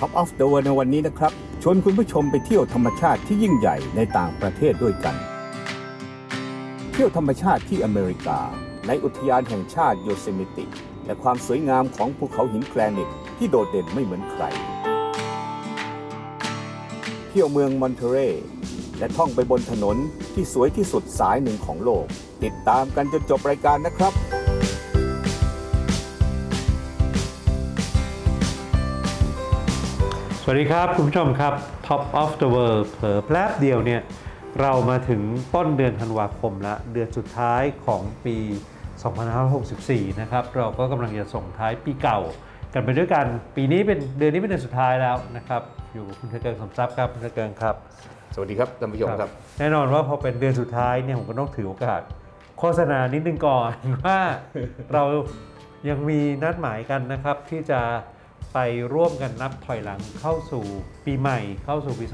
Top of the World ในวันนี้นะครับ ชวนคุณผู้ชมไปเที่ยวธรรมชาติที่ยิ่งใหญ่ในต่างประเทศด้วยกัน เที่ยวธรรมชาติที่อเมริกา ในอุทยานแห่งชาติโยเซมิติ และความสวยงามของภูเขาหินแกรนิตที่โดดเด่นไม่เหมือนใคร เที่ยวเมืองมอนเทเรและท่องไปบนถนนที่สวยที่สุดสายหนึ่งของโลก ติดตามกันจนจบรายการนะครับ วัสดีครับ คุณผู้ชมครับ Top of the World เผลอแป๊บเดียวเนี่ย เรามาถึงต้นเดือนธันวาคมละเดือนสุดท้ายของปี 2564 นะครับ เราก็กำลังจะส่งท้ายปีเก่า กันไปด้วยกัน ปีนี้เป็นเดือนนี้เป็นเดือนสุดท้ายแล้วนะครับ อยู่กับคุณเทเกิงสมทรัพย์ครับคุณเทเกิงครับ สวัสดีครับท่านผู้ชมครับ แน่นอนว่าพอเป็นเดือนสุดท้ายเนี่ยผมก็ต้องถือโอกาส โฆษณานิดนึงก่อนว่าเรายังมีนัดหมายกันนะครับที่จะ ไปร่วมกันนับถอยหลังเข้าสู่ปีใหม่เข้าสู่ปี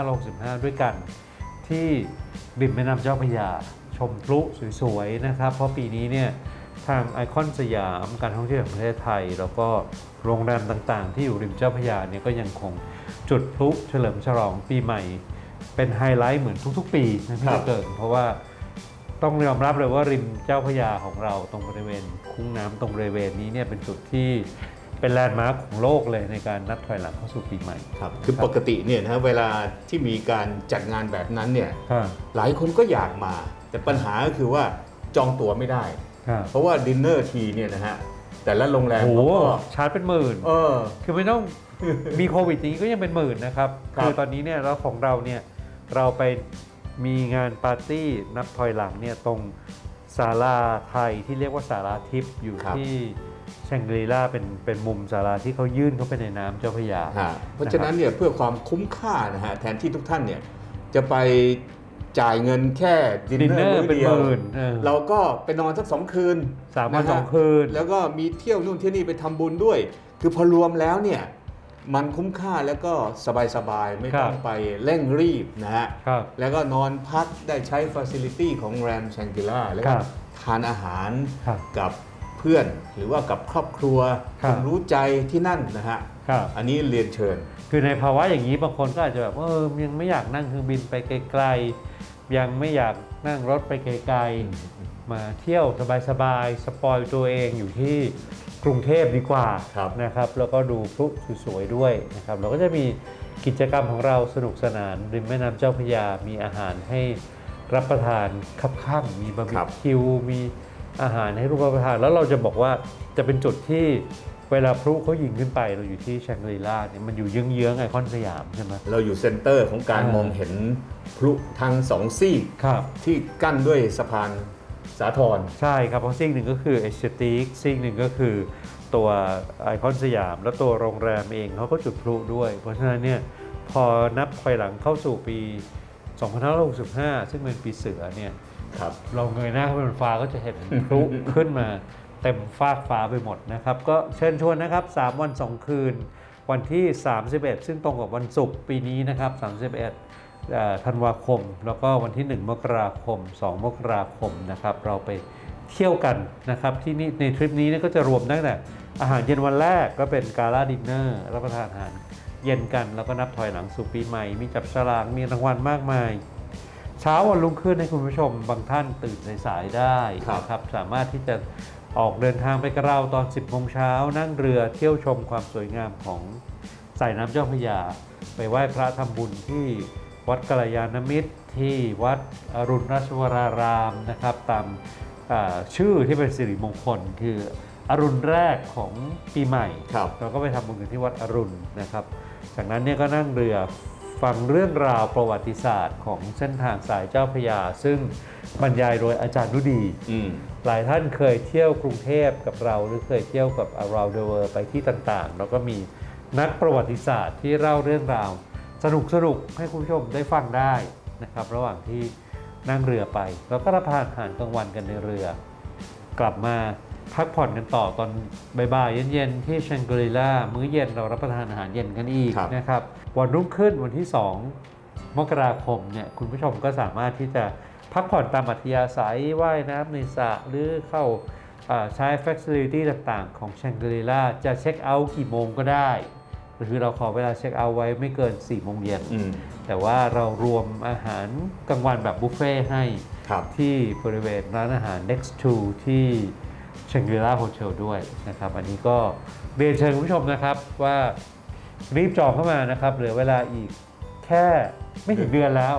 2565 ด้วยกัน ที่ริมแม่น้ำเจ้าพระยา ชมพลุสวยๆนะครับ เพราะปีนี้เนี่ยทางไอคอนสยามการท่องเที่ยวแห่งประเทศไทย แล้วก็โรงแรมต่างๆ ที่อยู่ริมเจ้าพระยาเนี่ยก็ยังคงจุดพลุเฉลิมฉลองปีใหม่ เป็นไฮไลท์เหมือนทุกๆ ปีนะพี่ครับตะเกิงเพราะว่าต้องยอมรับเลยว่าริมเจ้าพระยาของเราตรงบริเวณคุ้งน้ำตรงบริเวณนี้เนี่ยเป็นจุดที่ เป็นแลนด์มาร์คของโลกเลยในการนับถอยหลังเข้าสู่ปีใหม่ ครับคือปกติเนี่ยนะฮะเวลาที่มีการจัดงานแบบนั้นเนี่ยครับหลายคนก็อยากมา แต่ปัญหาก็คือว่าจองตั๋วไม่ได้ ครับเพราะว่าดินเนอร์ทีเนี่ยนะฮะแต่ละโรงแรมโอ้โหเขาก็ชาร์จเป็นหมื่น เออ คือไม่ต้อง มีโควิดอย่างนี้ก็ยังเป็นหมื่นนะครับครับ คือตอนนี้เนี่ยเราของเราเนี่ยเราไปมีงานปาร์ตี้นับถอยหลังเนี่ยตรงศาลาไทยที่เรียกว่าศาลาทิพย์อยู่ที่ แชงกรีล่าเป็นเป็นมุมศาลาที่เขายื่นเข้าไปในน้ำเจ้าพระยา ฮะเพราะฉะนั้นเนี่ยเพื่อความคุ้มค่านะฮะแทนที่ทุกท่านเนี่ยจะไปจ่ายเงินแค่ดินดินเนเนออร์ร์มื้อเป็นเดีหยวมื่นเออ เราก็ไปนอนสักสองคืนสามวันะฮะสองคืน แล้วก็มีเที่ยวนู่นเที่ยวนี่ไปทำบุญด้วย คือพอรวมแล้วเนี่ยมันคุ้มค่าแล้วก็สบายๆ ไม่ต้องครับ ไปเร่งรีบนะฮะ ครับ แล้วก็นอนพักได้ใช้ฟ a ซิลิตี้ของแรมแชงกิล่าแล้วคก็รับทานอาหารครับกับ เพื่อนหรือว่ากับครอบครัวครัคบนรู้ใจที่นั่นนะฮะครับ อันนี้เรียนเชิญ คือในภาวะอย่างนี้บางคนก็อาจจะแบบว่าเออยังไม่อยากนั่งเครื่องบินไปไกลๆ ยังไม่อยากนั่งรถไปไกลๆ มาเที่ยวสบายๆ สปอยตัวเองอยู่ที่กรุงเทพดีกว่าครับ นะครับ แล้วก็ดูพลุสวยๆด้วยนะครับ เราก็จะมีกิจกรรมของเราสนุกสนานริมแม่น้ำเจ้าพระยา มีอาหารให้รับประทานคับข้างมีบะหคมี่รับคิว มี อาหารให้รับประทานแล้วเราจะบอกว่าจะเป็นจุดที่เวลาพลุเขายิงขึ้นไปเราอยู่ที่แชงกรีล่าเนี่ยมันอยู่เยื้องๆไอคอนสยามใช่ไหมเราอยู่เซ็นเตอร์ของการอ่ามมองเห็นพลุทั้งสองซีกครับที่กั้นด้วยสะพานสาทรใช่ครับเพราะซีกหนึ่งก็คือเอสเติกซีกหนึ่งก็คือตัวไอคอนสยาม แล้วตัวโรงแรมเองเขาก็จุดพลุด้วย เพราะฉะนั้นเนี่ยพอนับถอยหลังเข้าสู่ปี 2565 ซึ่งเป็นปีเสือเนี่ย ครับ เราเงยหน้าขึ้นไปบนฟ้าก็จะเห็นพลุขึ้นมาเต็มฟากฟ้าไปหมดนะครับ ก็เชิญชวนนะครับ 3 วัน 2 คืน วันที่ 31 ซึ่งตรงกับวันศุกร์ปีนี้นะครับ 31เอ่อธันวาคม แล้วก็วันที่ 1 มกราคม 2 มกราคมนะครับ เราไปเที่ยวกันนะครับ ที่นี่ในทริปนี้เนี่ยก็จะรวมตั้งแต่อาหารเย็นวันแรกก็เป็นกาลาดินเนอร์รับประทานอาหารเย็นกันแล้วก็นับถอยหลังสู่ปีใหม่ มีจับฉลากมีรางวัลมากมาย เช้าวันรุ่งขึ้นให้คุณผู้ชมบางท่านตื่นสายๆได้ครับนะครับสามารถที่จะออกเดินทางไปกับเราตอน 10โมงเช้านั่งเรือเที่ยวชมความสวยงามของสายน้ำเจ้าพระยา ไปไหว้พระทำบุญที่วัดกัลยาณมิตรที่วัดอรุณราชวรารามนะครับ ตามอ่าชื่อที่เป็นสิริมงคล คืออรุณแรกของปีใหม่ครับเราก็ไปทำบุญกันที่วัดอรุณนะครับ จากนั้นเนี่ยก็นั่งเรือ ฟังเรื่องราวประวัติศาสตร์ของเส้นทางสายเจ้าพระยา ซึ่งบรรยายโดยอาจารย์นุดี อืม หลายท่านเคยเที่ยวกรุงเทพกับเราหรือเคยเที่ยวกับ around the world ไปที่ต่างๆ แล้วก็มีนักประวัติศาสตร์ที่เล่าเรื่องราว สนุกสนุกๆให้คุณผู้ชมได้ฟังได้นะครับ ระหว่างที่นั่งเรือไป แล้วก็รับประทานอาหารกลางวันกันในเรือ กลับมา พักผ่อนกันต่อตอนบ่ายๆเย็นๆ ที่ชังกรีล่ามื้อเย็นเรารับประทานอาหารเย็นกันอีกครับนะครับ วันรุ่งขึ้นวันที่ 2 มกราคมเนี่ยคุณผู้ชมก็สามารถที่จะพักผ่อนตามอัธยาศัยว่ายน้ำในสระหรือเข้าอ่าใช้ f ฟ c i l i t y ต่างๆ ของชังกรีล่าจะเช็คเอาท์กี่โมงก็ได้คือเราขอเวลาเช็คเอาท์ไว้ไม่เกิน4ี่โมงเย็นอืมแต่ว่าเรารวมอาหารกลางวันแบบบุฟเฟ่ต์ให้ครับที่บริเวณร้านอาหาร next to ที่ Shangri-La Hotel ด้วยนะครับ อันนี้ก็เรียนเชิญคุณผู้ชมนะครับว่ารีบจองเข้ามานะครับ เหลือเวลาอีกแค่ไม่ถึงเดือนแล้ว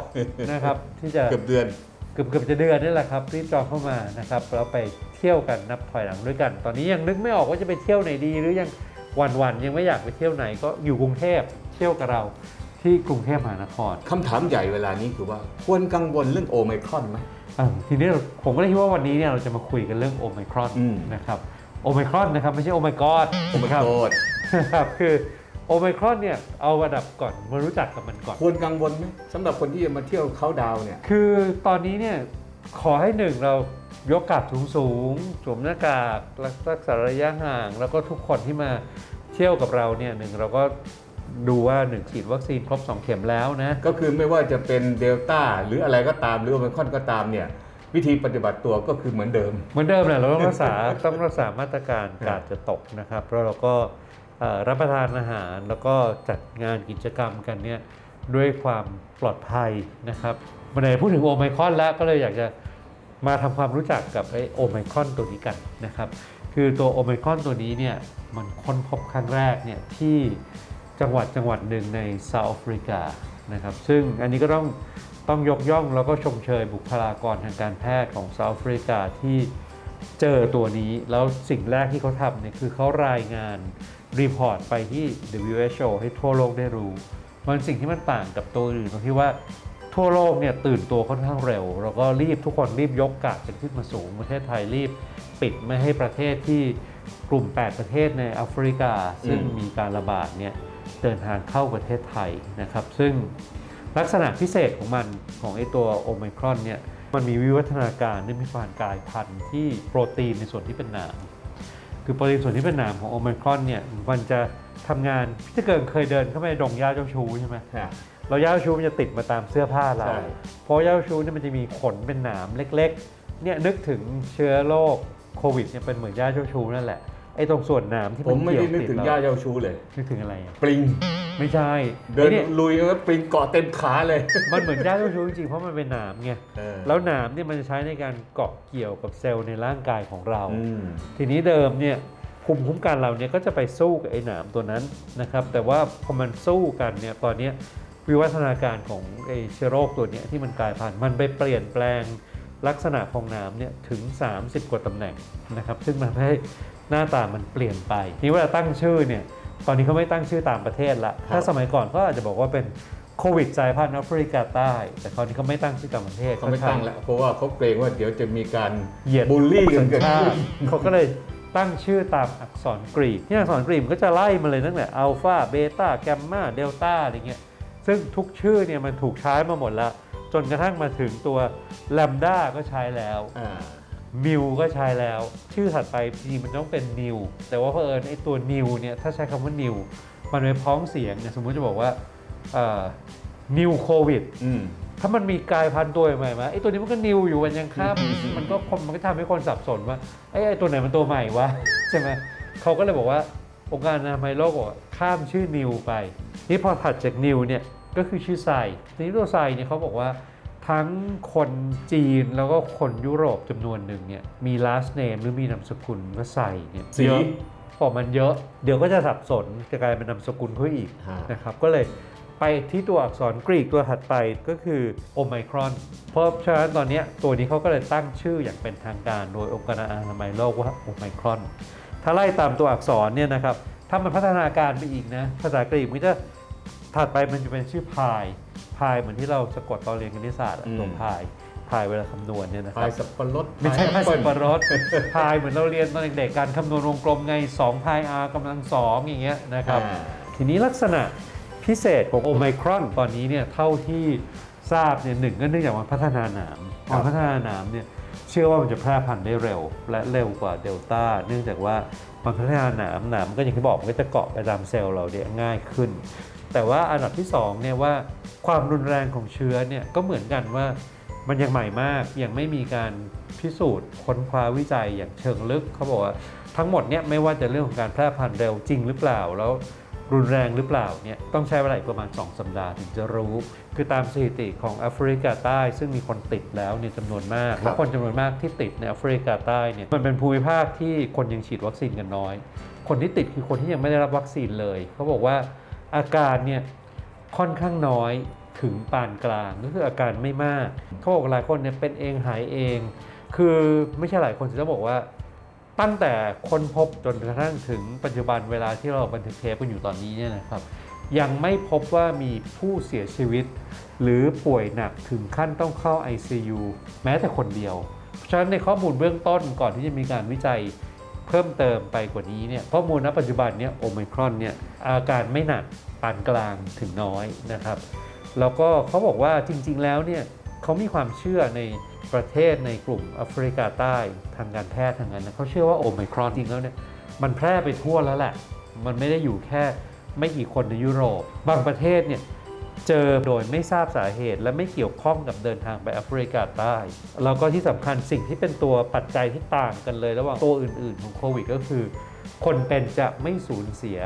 นะครับ ที่จะเกือบเดือนเกือบเกือบจะเดือนนี่แหละครับ รีบจองเข้ามานะครับแล้วไปเที่ยวกันนับถอยหลังด้วยกัน ตอนนี้ยังนึกไม่ออกว่าจะไปเที่ยวไหนดีหรือยังวันๆยังไม่อยากไปเที่ยวไหนก็อยู่กรุงเทพเที่ยวกับเราที่กรุงเทพมหานครคำถามใหญ่เวลานี้คือว่าควรกังวลเรื่องโอไมครอนไหมอ่า ทีนี้เราผมก็เลยคิดว่าวันนี้เนี่ยเราจะมาคุยกันเรื่องโอไมครอนอืม นะครับโอไมครอนนะครับไม่ใช่โอไมกอดโอไมครับโกรธครับคือโอไมครอนเนี่ยเอาระดับก่อนมารู้จักกับมันก่อน ควรกังวลไหมสำหรับคนที่จะมาเที่ยวเขาดาวน์เนี่ย คือตอนนี้เนี่ยขอให้หนึ่งเรายกกาดสูงๆสวมหน้ากากรักษาระยะห่าง แล้วก็ทุกคนที่มาเที่ยวกับเราเนี่ยหนึ่งเราก็ ดูว่าหนึ่งฉีดวัคซีนครบ 2 เข็มแล้วนะ ก็คือไม่ว่าจะเป็นเดลต้าหรืออะไรก็ตามหรือโอไมครอนก็ตามเนี่ยวิธีปฏิบัติตัวก็คือเหมือนเดิม เหมือนเดิมแหละเราต้องรักษาต้องรักษามาตรการกาดจะตกนะครับแล้วเราก็เอ่อรับประทานอาหารแล้วก็จัดงานกิจกรรมกันเนี่ยด้วยความปลอดภัยนะครับวันไหนพูดถึงโอไมครอนแล้วก็เลยอยากจะมาทำความรู้จักกับไอโอไมครอนตัวนี้กันนะครับ คือตัวโอไมครอนตัวนี้เนี่ยมันค้นพบครั้งแรกเนี่ยที่ จังหวัดจังหวัดหนึ่งในเซาท์แอฟริกานะครับซึ่งอันนี้ก็ต้องต้องยกย่องแล้วก็ชมเชยบุคลากรทางการแพทย์ของเซาท์แอฟริกาที่เจอตัวนี้แล้วสิ่งแรกที่เขาทำเนี่ยคือเขารายงานรีพอร์ตไปที่ WHO ให้ทั่วโลกได้รู้ มันสิ่งที่มันต่างกับตัวอื่นตรงที่ว่าทั่วโลกเนี่ยตื่นตัวค่อนข้างเร็ว แล้วก็รีบทุกคนรีบยกกาดกันขึ้นมาสูง ประเทศไทยรีบปิดไม่ให้ประเทศที่กลุ่ม 8 ประเทศในแอฟริกา ซึ่งมมีการระบาดเนี่ย เดินทางเข้าประเทศไทยนะครับ ซึ่งลักษณะพิเศษของมันของไอตัวโอไมครอนเนี่ยมันมีวิวัฒนาการได้มีการกลายพันธุ์ที่โปรตีนในส่วนที่เป็นหนามคือโปรตีนส่วนที่เป็นหนามของโอไมครอนเนี่ยมันจะทำงานพี่จะเกิงเคยเดินเข้าไปในดงหญ้าเจ้าชู้ใช่ไหมเราหญ้าเจ้าชู้มันจะติดมาตามเสื้อผ้าเราใช่เพราะหญ้าเจ้าชู้เนี่ยมันจะมีขนเป็นหนามเล็กๆเนี่ยนึกถึงเชื้อโรคโควิดเนี่ยเป็นเหมือนหญ้าเจ้าชู้นั่นแหละ ไอ้ตรงส่วนหนามที่ผมนไม่ได้เกี่ยวนึกติดถึงเราย่าเจ้าชู้เลย นึกถึงอะไรอะปริง ไม่ใช่เดินไอ้เนี่ยลุยแล้วปริงเกาะเต็มขาเลยมันเหมือนหญ้าเจ้าชู้จริงๆเพราะมันเป็นหนามไงเออแล้วหนามเนี่ยมันจะใช้ในการเกาะเกี่ยวกับเซลล์ในร่างกายของเรา อืม ทีนี้เดิมเนี่ยภูมิคุ้มกันเราเนี่ยก็จะไปสู้กับไอ้หนามตัวนั้นนะครับ แต่ว่าพอมันสู้กันเนี่ยตอนเนี้ยวิวัฒนาการของไอ้เชื้อโรคตัวเนี้ยที่มันกลายพันธุ์มันไปเปลี่ยนแปลงลักษณะของหนามเนี่ยถึง 30 กว่าตำแหน่งนะครับ ซึ่งมันทำให้ หน้าตามันเปลี่ยนไป นี่เวลาตั้งชื่อเนี่ยตอนนี้เขาไม่ตั้งชื่อตามประเทศละครับถ้าสมัยก่อนก็อาจจะบอกว่าเป็นโควิดสายพันธุ์แอฟริกาใต้ แต่คราวนี้เขาไม่ตั้งชื่อตามประเทศเขาไม่ตั้งแล้วเพราะว่าเขาเกรงว่าเดี๋ยวจะมีการเหยียดบูลลี่กันเกิดชาขึ้นติเขาก็เลยตั้งชื่อตามอักษรกรีกที่อักษรกรีกมันก็จะไล่มาเลยตั้งแต่อัลฟาเบต้าแกมมาเดลต้าอะไรเงี้ยซึ่งทุกชื่อเนี่ยมันถูกใช้มาหมดแล้ว จนกระทั่งมาถึงตัวแลมด้าก็ใช้แล้วอ่า มิวก็ใช้แล้ว ชื่อถัดไปจริงๆมันต้องเป็นนิวแต่ว่าเผอิญไอ้ตัวนิวเนี่ยถ้าใช้คำว่านิวมันไปพ้องเสียงเนี่ยสมมุติจะบอกว่านิวโควิดอืมถ้ามันมีกลายพันธุ์ตัวใหม่มาไอ้ตัวนี้มันก็นิวอยู่วันยังข้ามมันก็คนมันก็ทำให้คนสับสนว่าไอ้ไอ้ตัวไหนมันตัวใหม่วะใช่ไหมเขาก็เลยบอกว่าองค์การอนามัยโลกบอกว่าข้ามชื่อนิวไป นี่พอถัดจากนิวเนี่ยก็คือชื่อไซทีนี้ตัวไซเนี่ยเขาบอกว่า ทั้งคนจีนแล้วก็คนยุโรปจำนวนหนึ่งเนี่ยมี last name หรือมีนามสกุลว่าไซเนี่ยสี เยอะพอมันเยอะเดี๋ยวก็จะสับสนจะกลายเป็นนามสกุลเขาอีกฮะ นะครับก็เลยไปที่ตัวอักษรกรีกตัวถัดไปก็คือโอไมครอน เพราะฉะนั้นตอนเนี้ยตัวนี้เขาก็เลยตั้งชื่ออย่างเป็นทางการโดยองค์การอนามัยโลกว่าโอไมครอน ถ้าไล่ตามตัวอักษรเนี่ยนะครับ ถ้ามันพัฒนาการไปอีกนะ ภาษากรีกมันจะถัดไปมันจะเป็นชื่อพาย พายเหมือนที่เราสะกดตอนเรียนคณิตศาสตร์อะอืม ตัวพายพายเวลาคำนวณเนี่ยนะคพารัยบสับปะรดไม่ใช่พายแอสัเปิ้บลปะรดพายเหมือนเราเรียนตอนเด็กๆการคำนวณวงกลมไง2พาย r กำลังสองอย่างเงี้ยนะครับ อ่า ทีนี้ลักษณะพิเศษของโอไมครอนตอนนี้เนี่ยเท่าที่ทราบเนี่ยหนึ่งก็เนื่องจากมันพัฒนาหนามครับมันพัฒนาหนามเนี่ยเชื่อว่ามันจะแพร่พันธุ์ได้เร็ว และเร็วกว่าเดลต้าเนื่องจากว่ามันพัฒนาหนามหนามก็อย่างที่บอกมันก็จะเกาะไปตามเซลล์เราเนี่ยง่ายขึ้น แต่ว่าอันดับที่สองเนี่ยว่า ความรุนแรงของเชื้อเนี่ยก็เหมือนกันว่ามันยังใหม่มากยังไม่มีการพิสูจน์ค้นคว้าวิจัยอย่างเชิงลึกเขาบอกว่าทั้งหมดเนี่ยไม่ว่าจะเรื่องของการแพร่พันธุ์เร็วจริงหรือเปล่าแล้วรุนแรงหรือเปล่าเนี่ยต้องใช้เวลาอีกประมาณ 2 สัปดาห์ถึงจะรู้ คือตามสถิติของแอฟริกาใต้ ซึ่งมีคนติดแล้วเนี่ยจำนวนมาก และคนจำนวนมากที่ติดในแอฟริกาใต้เนี่ยมันเป็นภูมิภาคที่คนยังฉีดวัคซีนกันน้อย คนที่ติดคือคนที่ยังไม่ได้รับวัคซีนเลย เขาบอกว่าอาการเนี่ย ค่อนข้างน้อยถึงปานกลางก็คืออาการไม่มากเขาบอกหลายคนเนี่ยเป็นเองหายเอง คือไม่ใช่หลายคนจะบอกว่า ตั้งแต่ค้นพบจนกระทั่งถึงปัจจุบันเวลาที่เราบันทึกเทปกันอยู่ตอนนี้เนี่ยนะครับ ยังไม่พบว่ามีผู้เสียชีวิต หรือป่วยหนักถึงขั้นต้องเข้า ICU แม้แต่คนเดียว เพราะฉะนั้นในข้อมูลเบื้องต้นก่อนที่จะมีการวิจัยเพิ่มเติมไปกว่านี้เนี่ยข้อมูลณปัจจุบันเนี่ยโอมิครอนเนี่ยอาการไม่หนัก ปานกลางถึงน้อยนะครับ แล้วก็เขาบอกว่าจริง ๆ แล้วเนี่ยเขามีความเชื่อในประเทศในกลุ่มแอฟริกาใต้ทางการแพทย์ทางนั้นนะเขาเชื่อว่าโอไมครอนจริงแล้วเนี่ยมันแพร่ไปทั่วแล้วแหละ มันไม่ได้อยู่แค่ไม่กี่คนในยุโรป บางประเทศเนี่ยเจอโดยไม่ทราบสาเหตุ และไม่เกี่ยวข้องกับเดินทางไปแอฟริกาใต้ แล้วก็ที่สำคัญสิ่งที่เป็นตัวปัจจัยที่ต่างกันเลย ระหว่างตัวอื่น ๆ ของโควิดก็คือ คนเป็นจะไม่สูญเสีย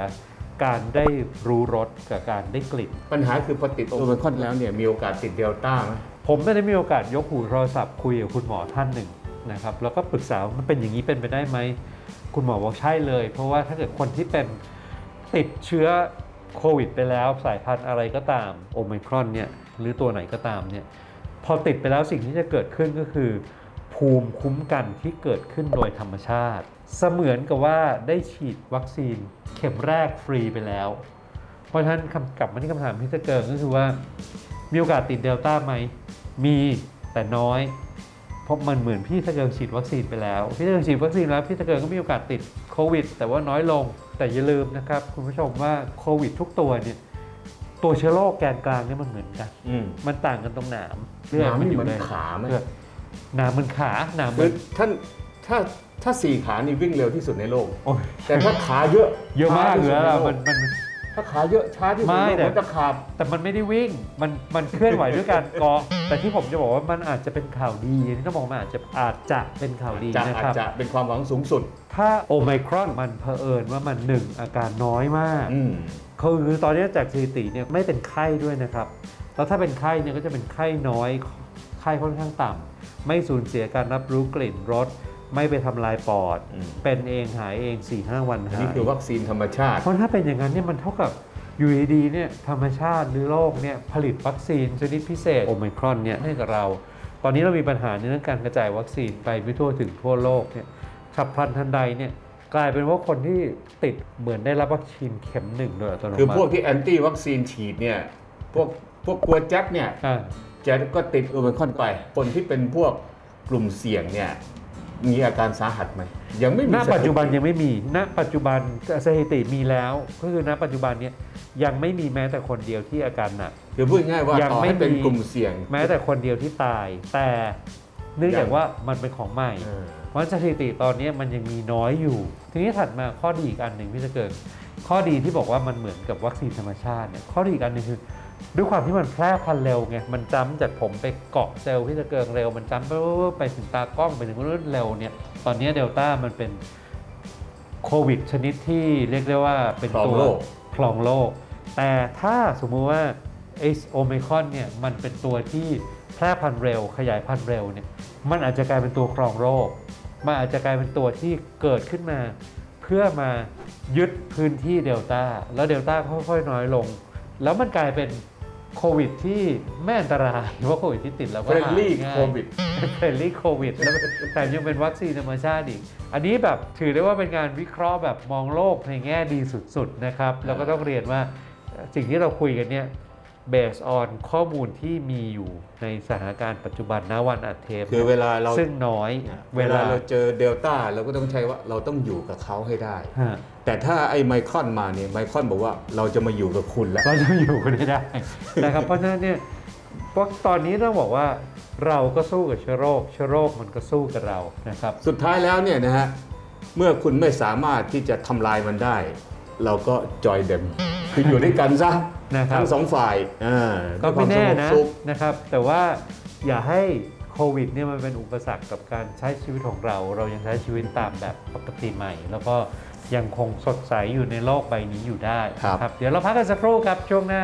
การได้รู้รสกับการได้กลิ่น ปัญหาคือพอติดโอมิครอนแล้วเนี่ยมีโอกาสติดเดลต้าไหมผมไม่ได้มีโอกาสยกหูโทรศัพท์คุยกับคุณหมอท่านหนึ่งนะครับแล้วก็ปรึกษาว่ามันเป็นอย่างนี้เป็นไปได้ไหม คุณหมอบอกใช่เลย เพราะว่าถ้าเกิดคนที่เป็นติดเชื้อโควิดไปแล้วสายพันธุ์อะไรก็ตามโอไมครอนเนี่ยหรือตัวไหนก็ตามเนี่ยพอติดไปแล้วสิ่งที่จะเกิดขึ้นก็คือ ภูมิคุ้มกันที่เกิดขึ้นโดยธรรมชาติ เสมือนกับว่าได้ฉีดวัคซีนเข็มแรกฟรีไปแล้ว เพราะฉะนั้นคำกลับมาที่คำถามที่จะเกิดก็คือว่า มีโอกาสติดเดลต้าไหม มีแต่น้อย เพราะมันเหมือนพี่ตะเกิงฉีดวัคซีนไปแล้ว พี่ตะเกิงฉีดวัคซีนแล้วพี่ตะเกิงก็มีโอกาสติดโควิด แต่ว่าน้อยลง แต่อย่าลืมนะครับคุณผู้ชมว่าโควิด ทุกตัวเนี่ยตัวเชื้อโรคแกนกลางเนี่ยมันเหมือนกันอืมมันต่างกันตรงหนามเลือดหนามมันนี่อยู่มันในขาไหมเลือด หนามมันขาหนามคืมัอนท่านถ้าถ้าสี่ขานี่วิ่งเร็วที่สุดในโลก โอ้ยแต่ถ้าขาเยอะเยอะมากช้เลยที่สุดในอะโลมันมัน ถ้าขาเยอะช้าที่สุดในไม่โลกแต่ มันจะขาด แต่มันไม่ได้วิ่ง มันมันเคลื่อนไหวด้วยการเกาะแต่ที่ผมจะบอกว่ามันอาจจะเป็นข่าวดีอันนี่ต้องบอกว่ามันอาจจะอาจจะเป็นข่าวดีจะนะอาคจรับ จะเป็นความหวังสูงสุดถ้าโอไมครอนมันเผอิญว่ามันหนึ่งอาการน้อยมากอืมคือคือตอนนี้จากสถิติเนี่ยไม่เป็นไข้ด้วยนะครับ แล้วถ้าเป็นไข้เนี่ยก็จะเป็นไข้น้อยไข้ค่อนข้างต่ำ ไม่สูญเสียการรับรู้กลิ่นรสไม่ไปทำลายปอด อืม เป็นเองหายเอง4-5วันอันหายนี้คือวัคซีนธรรมชาติ เพราะถ้าเป็นอย่างนั้นเนี่ยมันเท่ากับอยู่ดีๆเนี่ยธรรมชาติหรือโลกเนี่ยผลิตวัคซีนชนิดพิเศษโอไมครอนเนี่ยให้กับเรา ตอนนี้เรามีปัญหาในเรื่องการกระจายวัคซีนไปไม่ทั่วถึงทั่วโลกเนี่ยฉับพลันทันใดเนี่ยกลายเป็นว่าคนที่ติดเหมือนได้รับวัคซีนเข็มหนึ่งโดยอัตโนมัติคือพวกที่แอนตี้วัคซีนฉีดเนี่ย พวกพวกกลัวแจ็คเนี่ย อ่า จะก็ติดโอมิครอนไป คนที่เป็นพวกกลุ่มเสี่ยงเนี่ยมีอาการสาหัสไหมยังไม่มีณปัจจุบันสถิติยังไม่มี ณ ปัจจุบันสถิติมีแล้วก็คือณปัจจุบันเนี่ยยังไม่มีแม้แต่คนเดียวที่อาการหนักคือพูดง่ายๆว่ายังต่อไม่ให้เป็นมี กลุ่มเสี่ยง แม้แต่คนเดียวที่ตาย แต่เนื่องจากว่ามันเป็นของใหม่ เออ เพราะสถิติตอนนี้มันยังมีน้อยอยู่ ทีนี้ถัดมาข้อดีอีกอันหนึ่งพี่จะเกิด ข้อดีที่บอกว่ามันเหมือนกับวัคซีนธรรมชาติเนี่ยข้อดีอีกอันหนึ่งคือ ด้วยความที่มันแพร่พันเร็วไง มันจ้ำจากผมไปเกาะเซลล์ที่จะเกิงเร็ว มันจ้ำไปไปถึงตากล้องไปถึงรุ่นเร็วเนี่ย ตอนนี้เดลต้ามันเป็นโควิดชนิดที่เรียกได้ว่าเป็นตัวคลองโลก แต่ถ้าสมมุติว่าไอโอมคอนเนี่ยมันเป็นตัวที่แพร่พันเร็ว ขยายพันเร็วเนี่ย มันอาจจะกลายเป็นตัวครองโรคมันอาจจะกลายเป็นตัวที่เกิดขึ้นมา เพื่อมายึดพื้นที่เดลต้า แล้วเดลต้าค่อยๆน้อยลง แล้วมันกลายเป็น โควิดที่ไม่อันตรายเพราะโควิดที่ติดแล้วก็เฟรนหายลี่ง่าย โควิด เฟรนลี่โควิดแล้วแต่ยังเป็นวัคซีนธรรมชาติอีก อันนี้แบบถือได้ว่าเป็นการวิเคราะห์แบบมองโลกในแง่ดีสุดๆนะครับ แล้วก็ต้องเรียนว่าสิ่งที่เราคุยกันเนี่ย based on ข้อมูลที่มีอยู่ในสถานการณ์ปัจจุบันณวันอัดเทปคือเวลาเราซึ่งน้อยเวลาเราเจอเดลต้าเราก็ต้องใช้ว่าเราต้องอยู่กับเขาให้ได้ ฮะ แต่ถ้าไอ้ไมครอนมาเนี่ยไมครอนบอกว่าเราจะมาอยู่กับคุณแล้ว เราจะอยู่กันให้ได้นะครับ เพราะฉะนั้นเนี่ยเพราะตอนนี้ต้องบอกว่าเราก็สู้กับเชื้อโรคเชื้อโรคมันก็สู้กับเรานะครับ สุดท้ายแล้วเนี่ยนะฮะเมื่อคุณไม่สามารถที่จะทำลายมันได้ เราก็จอยเดมคืออยู่ด้วยกันซะนะครับ ทั้งสองฝ่ายอ่าก็ไม่แน่นะด้วยความสงบสุขนะครับ แต่ว่าอย่าให้โควิดเนี่ยมันเป็นอุปสรรคกับการใช้ชีวิตของเรา เรายังใช้ชีวิตตามแบบปกติใหม่ แล้วก็ ยังคงสดใสอยู่ในโลกใบนี้อยู่ได้ครับนะเดี๋ยวเราพักกันสักครู่ครับช่วงหน้า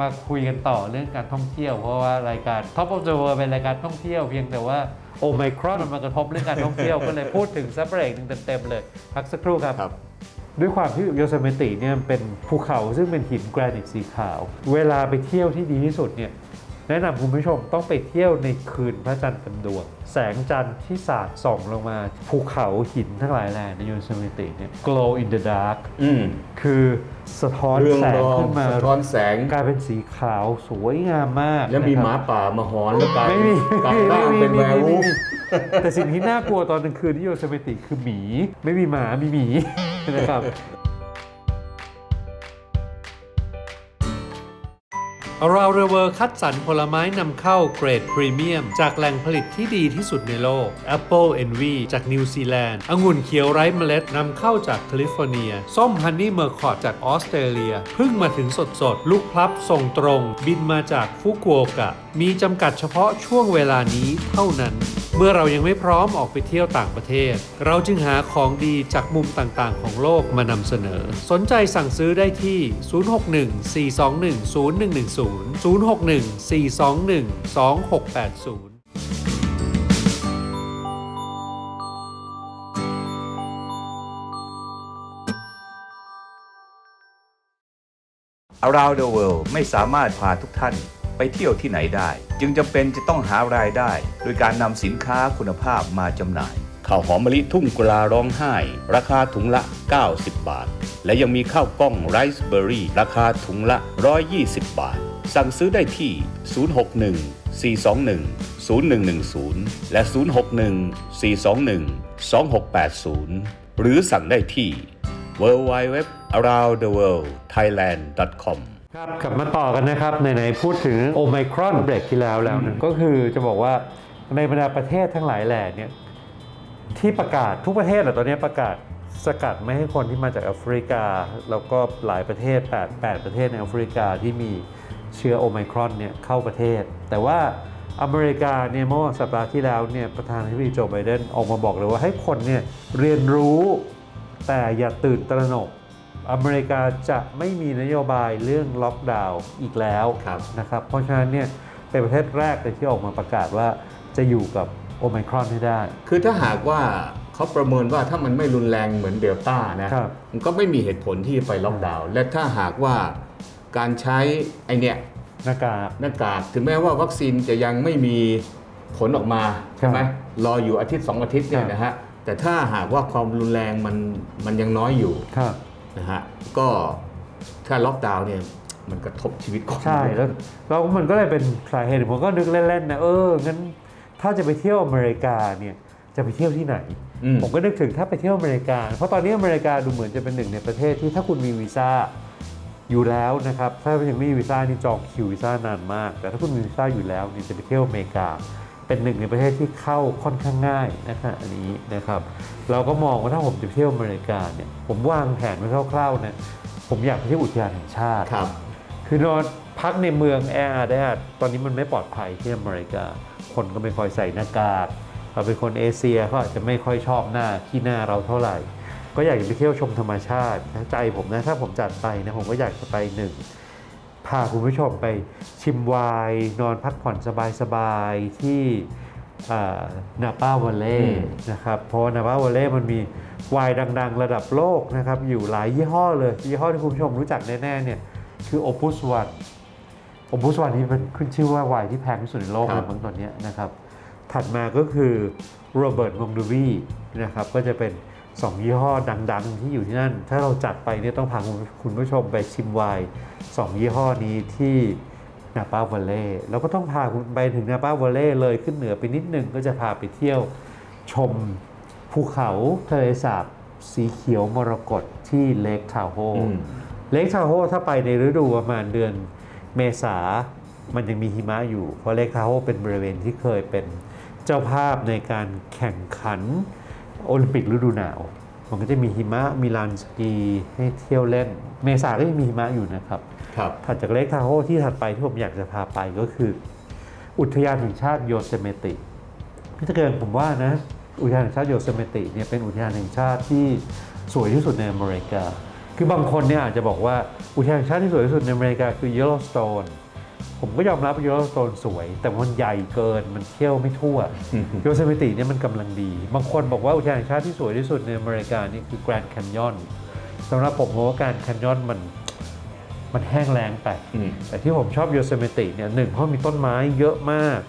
มาคุยกันต่อเรื่องการท่องเที่ยว เพราะว่ารายการ Top of the World เป็นรายการท่องเที่ยวเพียงแต่ว่าโอไมครอนมันมากระทบเรื่องการท่องเที่ยวก็เลยพูดถึงซับเบรกหนึ่งเต็มๆเลย พักสักครู่ครับครับด้วยความที่โยเซมิติเนี่ยเป็นภูเขาซึ่งเป็นหินแกรนิตสีขาว เวลาไปเที่ยวที่ดีที่สุดเนี่ย แนะนำคุณผู้ชมต้องไปเที่ยวในคืนพระจันทร์เต็มดวง แสงจันทร์ที่สาดส่องลงมาภูเขาหินทั้งหลายแหล่ในโยเซมิติเนี่ย glow in the dark อืมคือสะท้อนเรื่องแสงรองขึ้นมาสะท้อนแสงกลายเป็นสีขาวสวยงามมากแล้วมีนะครับหมาป่ามาหอนแล้วกลายไม่มีกลายร่างเป็นแวร์วูฟแต่สิ่งที่น่ากลัวตอนกลางคืนที่โยเซมิติคือหมี ไม่มีหมามีหมีนะครับ เราเรเวอร์คัดสรรผลไม้นำเข้าเกรดพรีเมียม จากแหล่งผลิตที่ดีที่สุดในโลก Apple Envy จากนิวซีแลนด์องุ่นเขียวไร้เมล็ดนำเข้าจากแคลิฟอร์เนีย ส้มฮันนี่เมอร์คอร์ดจากออสเตรเลียเพิ่งมาถึงสดสดๆลูกพลับส่งตรง บินมาจากฟุกุโอกะ มีจำกัดเฉพาะช่วงเวลานี้เท่านั้น เมื่อเรายังไม่พร้อมออกไปเที่ยวต่างประเทศ เราจึงหาของดีจากมุมต่างๆ ของโลกมานำเสนอ สนใจสั่งซื้อได้ที่ 061 421 0110 061 421 2680 Around the World ไม่สามารถพาทุกท่าน ไปเที่ยวที่ไหนได้ จึงจำเป็นจะต้องหารายได้ โดยการนำสินค้าคุณภาพมาจำหน่ายข้าวหอมมะลิทุ่งกุลาร้องไห้ ราคาถุงละ 90 บาท และยังมีข้าวกล้องไรซ์เบอร์รี่ ราคาถุงละ 120 บาท สั่งซื้อได้ที่ 061 421 0110 และ 061 421 2680 หรือสั่งได้ที่ w w w a r o u n d t h e w o r l d t h a i l a n d c o m ครับกลับมาต่อกันนะครับไหนๆพูดถึงโอไมครอนเบรกที่แล้วแล้วเนี่ยก็คือจะบอกว่าในบรรดาประเทศทั้งหลายแหล่เนี่ยที่ประกาศทุกประเทศอะตอนนี้ประกาศสกัดไม่ให้คนที่มาจากแอฟริกา แล้วก็หลายประเทศ 8 8 ประเทศในแอฟริกาที่มีเชื้อโอไมครอนเนี่ยเข้าประเทศ แต่ว่าอเมริกาเนี่ยเมื่อสัปดาห์ที่แล้วเนี่ยประธานาธิบดีโจไบเดนออกมาบอกเลยว่าให้คนเนี่ยเรียนรู้แต่อย่าตื่นตระหนก อเมริกาจะไม่มีนโยบายเรื่องล็อกดาวน์อีกแล้วครับนะครับ เพราะฉะนั้นเนี่ยเป็นประเทศแรกเลยที่ออกมาประกาศว่าจะอยู่กับโอไมครอนให้ได้ คือถ้าหากว่าเขาประเมินว่าถ้ามันไม่รุนแรงเหมือนเดลต้านะครับมันก็ไม่มีเหตุผลที่จะไปล็อกดาวน์และถ้าหากว่าการใช้ไอเนี่ยหน้ากากหน้ากากถึงแม้ว่าวัคซีนจะยังไม่มีผลออกมาใช่ไหมครับรออยู่อาทิตย์สองอาทิตย์เนี่คยรับนะฮะแต่ถ้าหากว่าความรุนแรงมันมันยังน้อยอยู่ครับ นะฮะก็ถ้าล็อกดาวน์เนี่ยมันกระทบชีวิตคนใช่แล้วแล้วมันก็เลยเป็นสาเหตุผมก็นึกเล่นๆนะเอองั้นถ้าจะไปเที่ยวอเมริกาเนี่ยจะไปเที่ยวที่ไหนอืมผมก็นึกถึงถ้าไปเที่ยวอเมริกา เพราะตอนนี้อเมริกาดูเหมือนจะเป็นหนึ่งในประเทศที่ถ้าคุณมีวีซ่าอยู่แล้วนะครับถ้ายังไม่มีวีซ่านี่จองคิววีซ่านานมาก แต่ถ้าคุณมีวีซ่าอยู่แล้วนี่จะไปเที่ยวอเมริกา เป็นหนึ่งในประเทศที่เข้าค่อนข้างง่ายนะครับอันนี้นะครับ เราก็มองว่าถ้าผมจะไปเที่ยวอเมริกาเนี่ยผมวางแผนไว้คร่าวๆเนี่ยผมอยากไปเที่ยวอุทยานแห่งชาติครับคือนอนพักในเมืองแออัดแออัดตอนนี้มันไม่ปลอดภัยที่อเมริกา คนก็ไม่ค่อยใส่หน้ากากเราเป็นคนเอเชียเขาอาจจะไม่ค่อยชอบหน้าขี้หน้าเราเท่าไหร่ ก็อยากจะไปเที่ยวชมธรรมชาตินะใจผมนะถ้าผมจัดไปนะผมก็อยากจะไปหนึ่ง พาคุณผู้ชมไปชิมไวน์นอนพักผ่อนสบายๆที่นาป้าวอลเล่อืมนะครับ เพราะว่านาป้าวอลเล่มันมีไวน์ดัง ๆ ระดับโลกนะครับ อยู่หลายยี่ห้อเลย ยี่ห้อที่คุณผู้ชมรู้จักแน่ๆเนี่ยคือโอปุสวันโอปุสวันนี่มันขึ้นชื่อว่าไวน์ที่แพงที่สุดในโลกคเลรัยบมั้งตอนเนี้ยนะครับ ถัดมาก็คือโรเบิร์ตมงดูวีนะครับก็จะเป็น 2 ยี่ห้อดัง ๆ ที่อยู่ที่นั่น ถ้าเราจัดไปเนี่ยต้องพาคุณคุณผู้ชมไปชิมไวน์สองยี่ห้อนี้ที่นาปาวัลเล่แล้วก็ต้องพาคุณไปถึงนาปาวัลเล่เลยขึ้นเหนือไปนิดหนึ่งก็จะพาไปเที่ยวชมภูเขาทะเลสาบสีเขียวมรกตที่เลคทาโฮอืมเลคทาโฮถ้าไปในฤดูประมาณเดือนเมษา มันยังมีหิมะอยู่ เพราะเลคทาโฮเป็นบริเวณที่เคยเป็นเจ้าภาพในการแข่งขัน โอลิมปิกฤดูหนาว มันก็จะมีหิมะมีลานสกีให้เที่ยวเล่น เมษาก็ยังมีหิมะอยู่นะครับครับถัดจากเลคทาโฮที่ถัดไปที่ผมอยากจะพาไปก็คือ อุทยานแห่งชาติโยเซเมติพี่ตะเกินผมว่านะอุทยานแห่งชาติโยเซเมติเนี่ยเป็นอุทยานแห่งชาติที่สวยที่สุดในอเมริกา คือบางคนเนี่ยอาจจะบอกว่าอุทยานแห่งชาติที่สวยที่สุดในอเมริกาคือ Yellowstone ผมก็ยอมรับว่า Yellowstone สวย แต่มันใหญ่เกินมันเที่ยวไม่ทั่วโยเซมิติเนี่ยมันกำลังดี บางคนบอกว่าอุทยานแห่งชาติที่สวยที่สุดในอเมริกานี่คือ Grand Canyon สำหรับผมผมว่า Grand Canyon มันมันแห้งแล้งไปอืมแต่ที่ผมชอบโยเซมิติเนี่ยหนึ่งเพราะมีต้นไม้เยอะมาก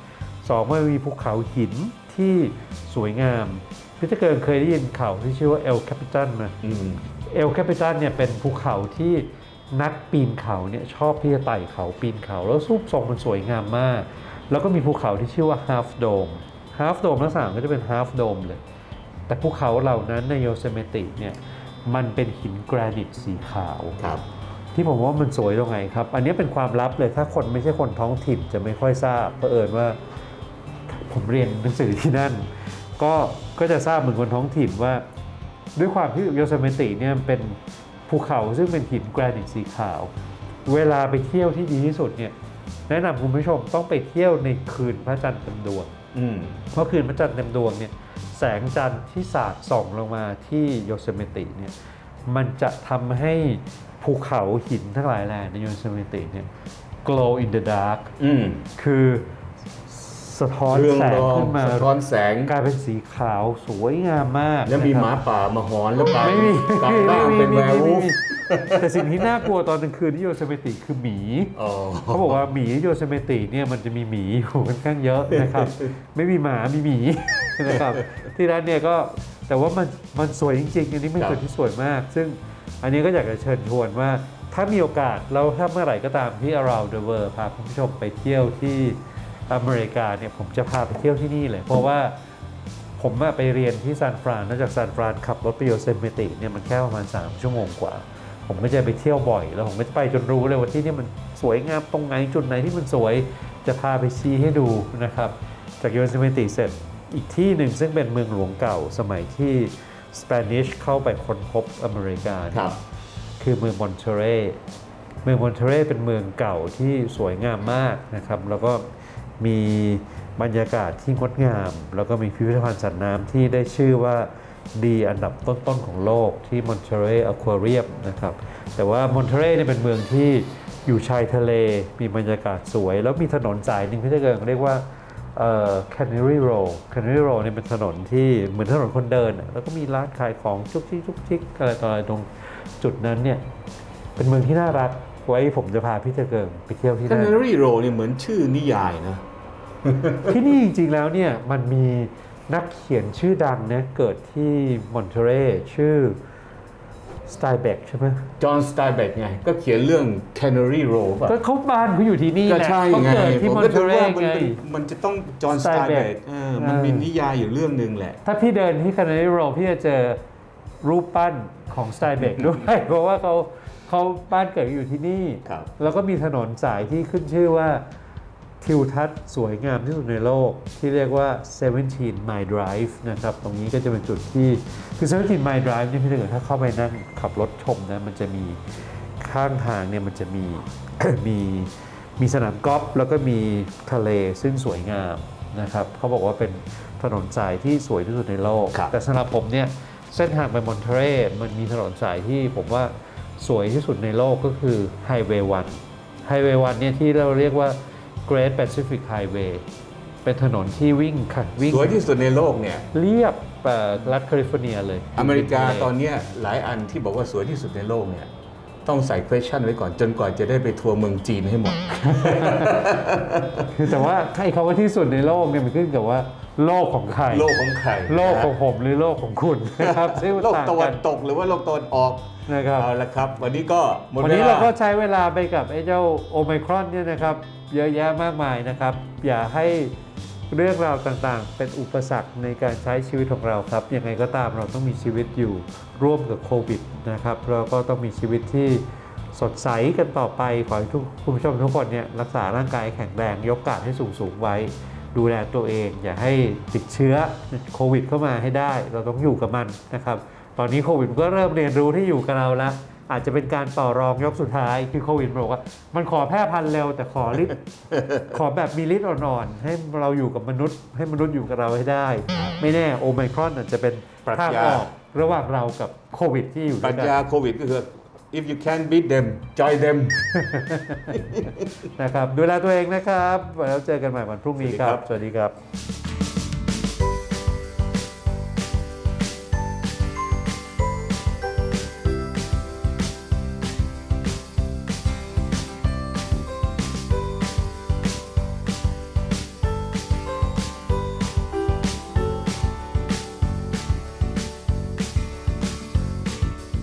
สองมันมีภูเขาหินที่สวยงามพี่จะเกิดเคยได้ยินเขาที่ชื่อว่าเอลแคปิตันไหมอืมเอลแคปิตันเนี่ยเป็นภูเขาที่ นักปีนเขาเนี่ยชอบที่จะไต่เขาปีนเขาแล้วรูปทรงมันสวยงามมาก แล้วก็มีภูเขาที่ชื่อว่า Half Dome Half Dome ลักษณะก็จะเป็น Half Dome เลย แต่ภูเขาเหล่านั้นในโยเซมิติเนี่ยมันเป็นหินแกรนิตสีขาวครับที่ผมว่ามันสวยตรงไหนครับ อันนี้เป็นความลับเลยถ้าคนไม่ใช่คนท้องถิ่นจะไม่ค่อยทราบเผอิญว่าผมเรียนหนังสือที่นั่น ก็ก็จะทราบเหมือนคนท้องถิ่นว่า ด้วยความที่โยเซมิติเนี่ยเป็น ภูเขาซึ่งเป็นหินแกรนิตสีขาว เวลาไปเที่ยวที่ดีที่สุดเนี่ยแนะนำคุณผู้ชมต้องไปเที่ยวในคืนพระจันทร์เต็มดวงอืมเพราะคืนพระจันทร์เต็มดวงเนี่ยแสงจันทร์ที่สาดส่องลงมาที่โยเซมิติเนี่ยมันจะทำให้ภูเขาหินทั้งหลายแหล่ในโยเซมิติเนี่ย glow in the dark อืมคือ สะท้อนเรื่องแสงรองขึ้นมาสะท้อนแสง กลายเป็นสีขาวสวยงามมากแล้วมีนะครับหมาป่ามาหอนแล้วกลายไม่มีกลายร่างเป็นแวร์วูฟแต่สิ่งที่น่ากลัวตอนกลางคืนที่โยเซมิติคือหมี อ๋อ เขาบอกว่าหมีโยเซเมติเนี่ยมันจะมีหมีอยู่ค่อนข้างเยอะนะครับ ไม่มีหมามีหมี นะครับ ที่ร้านเนี่ยก็แต่ว่ามันมันสวยจริงๆ อันนี้เป็นครับคนที่สวยมาก ซึ่งอันนี้ก็อยากจะเชิญชวนว่าถ้ามีโอกาสแล้วถ้าเมื่อไหร่ก็ตามที่ around the world พาคุณผู้ชมไปเที่ยวที่ อเมริกาเนี่ยผมจะพาไปเที่ยวที่นี่เลย เพราะว่าผมอะไปเรียนที่ซานฟรานนอกจากซานฟรานขับรถไปโยเซเมติเนี่ยมันแค่ประมาณ 3 ชั่วโมงกว่า ผมก็จะไปเที่ยวบ่อย แล้วผมก็จะไปจนรู้เลยว่าที่นี่มันสวยงามตรงไหนจุดไหนที่มันสวยจะพาไปชี้ให้ดูนะครับ จากโยเซเมติเสร็จอีกที่หนึ่งซึ่งเป็นเมืองหลวงเก่าสมัยที่สเปนิชเข้าไปค้นพบอเมริกาคเนี่ยรับคือเมืองมอนเทเรเมืองมอนเทเรเป็นเมืองเก่าที่สวยงามมากนะครับ แล้วก็ มีบรรยากาศที่งดงาม แล้วก็มีพิพิธภัณฑ์สัตว์น้ำที่ได้ชื่อว่าดีอันดับต้นๆของโลกที่มอนเทเรอควาเรียมนะครับ แต่ว่ามอนเทเรเนี่ยเป็นเมืองที่อยู่ชายทะเล มีบรรยากาศสวย แล้วมีถนนสายหนึ่งที่จะเกิดเรียกว่าเอ่อ Canary Row Canary Row เนี่ยเป็นถนนที่เหมือนถนนคนเดิน แล้วก็มีร้านขายของจุกจิกจุกจิกอะไรต่ออะไรตรงจุดนั้นเนี่ยเป็นเมืองที่น่ารัก ไว้ผมจะพาพี่เจเกิงไปเที่ยวที่แคนั่นนารีโรนี่เหมือนชื่อนิยายนะ ที่นี่จริงๆแล้วเนี่ยมันมีนักเขียนชื่อดังนะเกิดที่มอนเทเรชื่อสไตล์เบกใช่ไหมจอห์นสไตล์เบกไง ก็เขียนเรื่อง Canary Row ป่ะก็เขาบ้านเขาอยู่ที่นี่ก็แหละใช่เขาไงเกิดที่ผมมอนก็เทดูเรว่ามันไง เป็นมันจะต้องจอห์นสไตล์เบก Steinbeck เออมันเออมีนิยายอยู่เรื่องหนึ่งแหละ ถ้าพี่เดินที่คานาดิโรพี่จะเจอรูปปั้นของสไตล์เบกด้วย เพราะว่าเขา เขาบ้านเกิดอยู่ที่นี่ ครับ แล้วก็มีถนนสายที่ขึ้นชื่อว่า ทิวทัศน์สวยงามที่สุดในโลก ที่เรียกว่า 17 Mile Drive นะครับ ตรงนี้ก็จะเป็นจุดที่ คือ 17 Mile Drive เนี่ยพี่ถ้าเกิดถ้าเข้าไปนั่งขับรถชมนะ มันจะมีข้างทางเนี่ยมันจะมี มีมีสนามกอล์ฟแล้วก็มีทะเลซึ่งสวยงามนะครับเขาบอกว่าเป็นถนนสายที่สวยที่สุดในโลก ครับ แต่สำหรับผมเนี่ยเส้นทางไปมอนเทเรมันมีถนนสายที่ผมว่า สวยที่สุดในโลกก็คือไฮเวย์วันไฮเวย์วันเนี่ยที่เราเรียกว่า Great Pacific Highway เป็นถนนที่วิ่งค่ะวิ่งสวยที่สุดในโลกเนี่ยเรียบเอ่อรัฐแคลิฟอร์เนียเลย อเมริกาตอนเนี้ยหลายอันที่บอกว่าสวยที่สุดในโลกเนี่ยต้องใส่ question ไว้ก่อนจนกว่าจะได้ไปทัวร์เมืองจีนให้หมด คือแต่ว่าใครคำว่าที่สุดในโลกเนี่ยมันขึ้นกับว่า โลกของใครโลกของใครโลกของผมหรือโลกของคุณนะครับซึ่งมันโลกต่างตะวักันนตกหรือว่าโลกตะวันออกนะครับเอาละครับ วันนี้ก็หมดวันเวนี้ลาเราก็ใช้เวลาไปกับไอ้เจ้าโอไมครอนเนี่ยนะครับ เยอะแยะมากมายนะครับ อย่าให้เรื่องราวต่างๆ เป็นอุปสรรคในการใช้ชีวิตของเราครับ ยังไงก็ตามเราต้องมีชีวิตอยู่ร่วมกับโควิดนะครับเราก็ต้องมีชีวิตที่สดใสกันต่อไป ขอให้ทุกคุณผู้ชมทุกคนเนี่ยรักษาร่างกายแข็งแรงยกกาดให้สูงสูงๆไว้ ดูแลตัวเอง อย่าให้ติดเชื้อโควิดเข้ามาให้ได้ เราต้องอยู่กับมันนะครับตอนนี้โควิดก็เริ่มเรียนรู้ที่อยู่กับเราแล้ว อาจจะเป็นการต่อรองยกสุดท้ายคือโควิดบอกว่า มันขอแพร่พันธุ์เร็วแต่ขอฤทธิ์ขอแบบมีฤทธิ์อ่อนๆให้เราอยู่กับมนุษย์ ให้มนุษย์อยู่กับเราให้ได้ ไม่แน่โอไมครอนอาจจะเป็นปรัชทางญาออกระหว่างเรากับโควิดที่อยู่ปด้รัวชยกัน ญาโควิดก็คือ if you can beat them join them นะครับดูแลตัวเองนะครับแล้วเจอกันใหม่วันพรุ่งนี้ครับ สวัสดีครับสวัสดีครับ